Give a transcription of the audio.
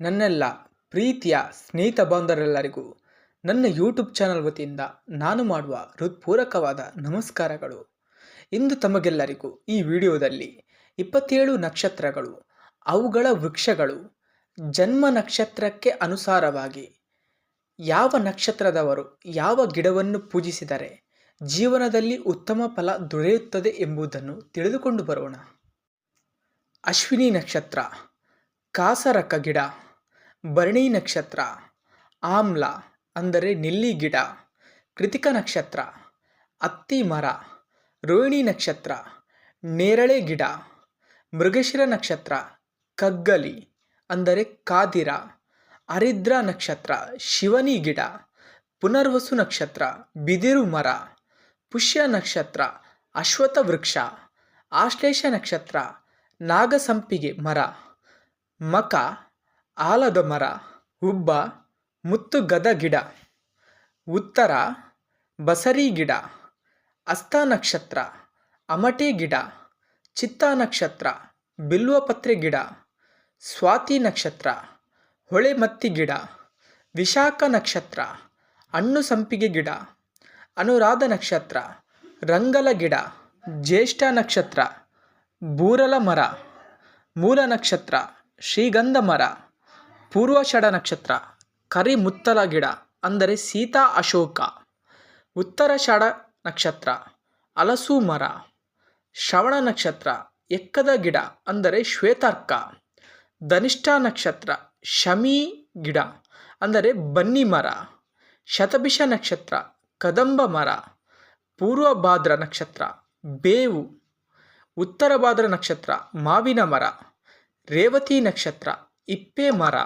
ನನ್ನೆಲ್ಲ ಪ್ರೀತಿಯ ಸ್ನೇಹಿತ ಬಾಂಧವರೆಲ್ಲರಿಗೂ ನನ್ನ ಯೂಟ್ಯೂಬ್ ಚಾನಲ್ ವತಿಯಿಂದ ನಾನು ಮಾಡುವ ಹೃತ್ಪೂರ್ವಕವಾದ ನಮಸ್ಕಾರಗಳು. ಇಂದು ತಮಗೆಲ್ಲರಿಗೂ ಈ ವಿಡಿಯೋದಲ್ಲಿ ಇಪ್ಪತ್ತೇಳು ನಕ್ಷತ್ರಗಳು, ಅವುಗಳ ವೃಕ್ಷಗಳು, ಜನ್ಮ ನಕ್ಷತ್ರಕ್ಕೆ ಅನುಸಾರವಾಗಿ ಯಾವ ನಕ್ಷತ್ರದವರು ಯಾವ ಗಿಡವನ್ನು ಪೂಜಿಸಿದರೆ ಜೀವನದಲ್ಲಿ ಉತ್ತಮ ಫಲ ದೊರೆಯುತ್ತದೆ ಎಂಬುದನ್ನು ತಿಳಿದುಕೊಂಡು ಬರೋಣ. ಅಶ್ವಿನಿ ನಕ್ಷತ್ರ, ಕಾಸರಕ ಗಿಡ. ಭರಣಿ ನಕ್ಷತ್ರ, ಆಮ್ಲ ಅಂದರೆ ನೆಲ್ಲಿ ಗಿಡ, ಕೃತಿಕ ನಕ್ಷತ್ರ, ಅತ್ತಿ ಮರ, ರೋಹಿಣಿ ನಕ್ಷತ್ರ, ನೇರಳೆ ಗಿಡ, ಮೃಗಶಿರ ನಕ್ಷತ್ರ, ಕಗ್ಗಲಿ ಅಂದರೆ ಕಾದಿರ ಹರಿದ್ರ ನಕ್ಷತ್ರ, ಶಿವನಿ ಗಿಡ, ಪುನರ್ವಸು ನಕ್ಷತ್ರ, ಬಿದಿರು ಮರ, ಪುಷ್ಯ ನಕ್ಷತ್ರ ಅಶ್ವಥ ವೃಕ್ಷ, ಆಶ್ಲೇಷ ನಕ್ಷತ್ರ, ನಾಗಸಂಪಿಗೆ ಮರ, ಮಕ ಆಲದ ಮರ, ಹುಬ್ಬ, ಮುತ್ತುಗದ ಗಿಡ, ಉತ್ತರ, ಬಸರಿ ಗಿಡ ಹಸ್ತ ನಕ್ಷತ್ರ, ಅಮಟೆ ಗಿಡ, ಚಿತ್ತ ನಕ್ಷತ್ರ, ಬಿಲ್ವಪತ್ರೆ ಗಿಡ, ಸ್ವಾತಿ ನಕ್ಷತ್ರ, ಹೊಳೆಮತ್ತಿ ಗಿಡ, ವಿಶಾಖ ನಕ್ಷತ್ರ, ಹಣ್ಣು ಸಂಪಿಗೆ ಗಿಡ, ಅನುರಾಧ ನಕ್ಷತ್ರ, ರಂಗಲ ಗಿಡ, ಜ್ಯೇಷ್ಠ ನಕ್ಷತ್ರ, ಬೂರಲ ಮರ, ಮೂಲ ನಕ್ಷತ್ರ, ಶ್ರೀಗಂಧ ಮರ. ಪೂರ್ವಷಡ ನಕ್ಷತ್ರ ಕರಿಮುತ್ತಲ ಗಿಡ, ಅಂದರೆ ಸೀತಾ ಅಶೋಕ. ಉತ್ತರ ಷಡ ನಕ್ಷತ್ರ ಹಲಸು ಮರ. ಶ್ರವಣ ನಕ್ಷತ್ರ, ಎಕ್ಕದ ಗಿಡ, ಅಂದರೆ ಶ್ವೇತಾರ್ಕ. ಧನಿಷ್ಠ ನಕ್ಷತ್ರ, ಶಮಿ ಗಿಡ, ಅಂದರೆ ಬನ್ನಿ ಮರ. ಶತಭಿಷ ನಕ್ಷತ್ರ, ಕದಂಬ ಮರ. ಪೂರ್ವ ಭಾದ್ರ ನಕ್ಷತ್ರ, ಬೇವು. ಉತ್ತರ ಭಾದ್ರ ನಕ್ಷತ್ರ, ಮಾವಿನ ಮರ. ರೇವತಿ ನಕ್ಷತ್ರ ಇಪ್ಪೆ ಮರ